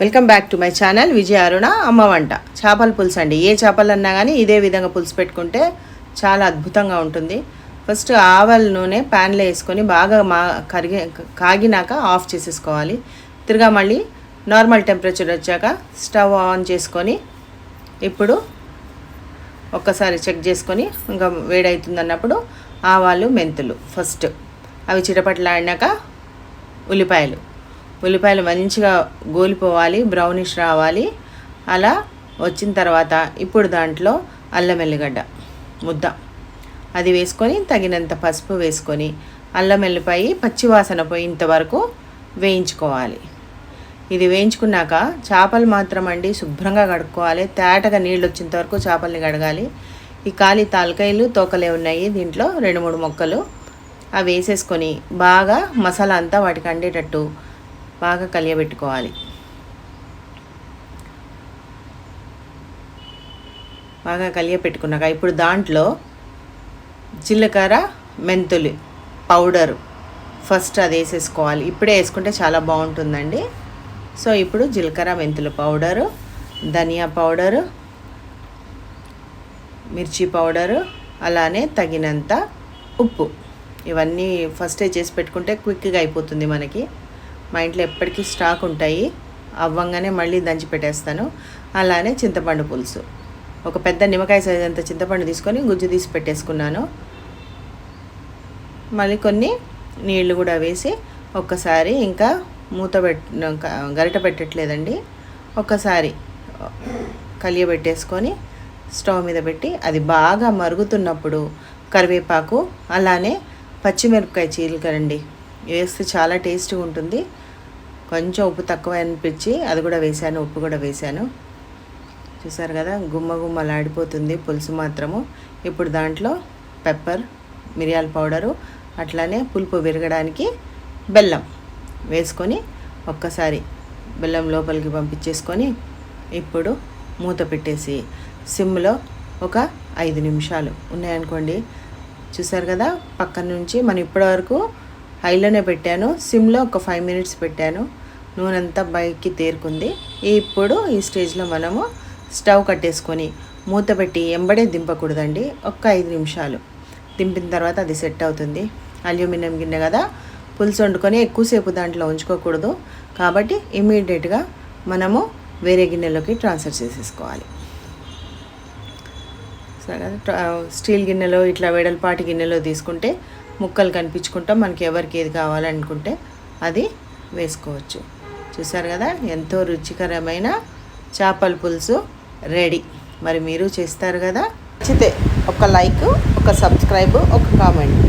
Welcome back to my channel Vijaya Aruna అమ్మ వంట. చేపల పులుసు అండి. ఏ చేపలు అన్నా కానీ ఇదే విధంగా పులుసు పెట్టుకుంటే చాలా అద్భుతంగా ఉంటుంది. ఫస్ట్ ఆవల నూనె ప్యాన్లో వేసుకొని బాగా మా కరిగి కాగినాక ఆఫ్ చేసేసుకోవాలి. తిరిగా మళ్ళీ నార్మల్ టెంపరేచర్ వచ్చాక స్టవ్ ఆన్ చేసుకొని ఇప్పుడు ఒక్కసారి చెక్ చేసుకొని ఇంకా వేడవుతుంది అన్నప్పుడు ఆవాలు మెంతులు ఫస్ట్. అవి చిటపట్లాడినాక ఉల్లిపాయలు. ఉల్లిపాయలు మంచిగా గోలిపోవాలి బ్రౌనిష్ రావాలి. అలా వచ్చిన తర్వాత ఇప్పుడు దాంట్లో అల్లం ఎల్లిగడ్డ ముద్ద. అది వేసుకొని తగినంత పసుపు వేసుకొని అల్లం ఎల్లిపాయ పచ్చివాసన పోయేంత వరకు వేయించుకోవాలి. ఇది వేయించుకున్నాక చేపలు మాత్రం అండి శుభ్రంగా కడుక్కోవాలి. తేటగా నీళ్ళు వచ్చేంత వరకు చేపల్ని కడగాలి. ఈ ఖాళీ తాలకాయలు తోకలే ఉన్నాయి దీంట్లో రెండు మూడు మొక్కలు. అవి వేసేసుకొని బాగా మసాలా అంతా వాటికి అండేటట్టు బాగా కలియబెట్టుకోవాలి. బాగా కలియపెట్టుకున్నాక ఇప్పుడు దాంట్లో జీలకర్ర మెంతులు పౌడరు ఫస్ట్ అది వేసేసుకోవాలి. ఇప్పుడే వేసుకుంటే చాలా బాగుంటుందండి. సో ఇప్పుడు జీలకర్ర మెంతుల పౌడరు ధనియా పౌడరు మిర్చి పౌడరు అలానే తగినంత ఉప్పు. ఇవన్నీ ఫస్టే చేసి పెట్టుకుంటే క్విక్గా అయిపోతుంది మనకి. మా ఇంట్లో ఎప్పటికీ స్టాక్ ఉంటాయి. అవ్వంగానే మళ్ళీ దంచి పెట్టేస్తాను. అలానే చింతపండు పులుసు. ఒక పెద్ద నిమ్మకాయ సైజ్ అంత చింతపండు తీసుకొని గుజ్జు తీసి పెట్టేసుకున్నాను. మళ్ళీ కొన్ని నీళ్ళు కూడా వేసి ఒక్కసారి ఇంకా మూత పెట్ గరిట పెట్టట్లేదండి. ఒక్కసారి కలియబెట్టేసుకొని స్టవ్ మీద పెట్టి అది బాగా మరుగుతున్నప్పుడు కరివేపాకు అలానే పచ్చిమిరపకాయ చీలికరండి వేస్తే చాలా టేస్ట్గా ఉంటుంది. కొంచెం ఉప్పు తక్కువ అనిపించి అది కూడా వేసాను ఉప్పు కూడా వేసాను. చూసారు కదా గుమ్మ గుమ్మలాడిపోతుంది పులుసు మాత్రము. ఇప్పుడు దాంట్లో పెప్పర్ మిరియాల పౌడరు అట్లానే పులుపు విరగడానికి బెల్లం వేసుకొని ఒక్కసారి బెల్లం లోపలికి పంపించేసుకొని ఇప్పుడు మూత పెట్టేసి సిమ్లో ఒక ఐదు నిమిషాలు. ఉన్నాయనుకోండి. చూసారు కదా పక్కన నుంచి మనం ఇప్పటివరకు హైలోనే పెట్టాను. సిమ్లో ఒక ఫైవ్ మినిట్స్ పెట్టాను. నూనె అంతా పైకి తేరుకుంది. ఇప్పుడు ఈ స్టేజ్లో మనము స్టవ్ కట్టేసుకొని మూత పెట్టి ఎంబడే దింపకూడదండి. ఒక్క ఐదు నిమిషాలు. దింపిన తర్వాత అది సెట్ అవుతుంది. అల్యూమినియం గిన్నె కదా? పులుసు వండుకొని ఎక్కువసేపు దాంట్లో ఉంచుకోకూడదు. కాబట్టి ఇమీడియట్గా మనము వేరే గిన్నెలోకి ట్రాన్స్ఫర్ చేసేసుకోవాలి. స్టీల్ గిన్నెలో ఇట్లా వెడల్పాటి గిన్నెలో తీసుకుంటే ముక్కలు కనిపించుకుంటాం మనకి ఎవరికి ఏది కావాలనుకుంటే అది వేసుకోవచ్చు. చూసారు కదా ఎంతో రుచికరమైన చేపల పులుసు రెడీ. మరి మీరు చేస్తారు కదా? నచ్చితే ఒక లైక్ ఒక సబ్స్క్రైబ్ ఒక కామెంట్.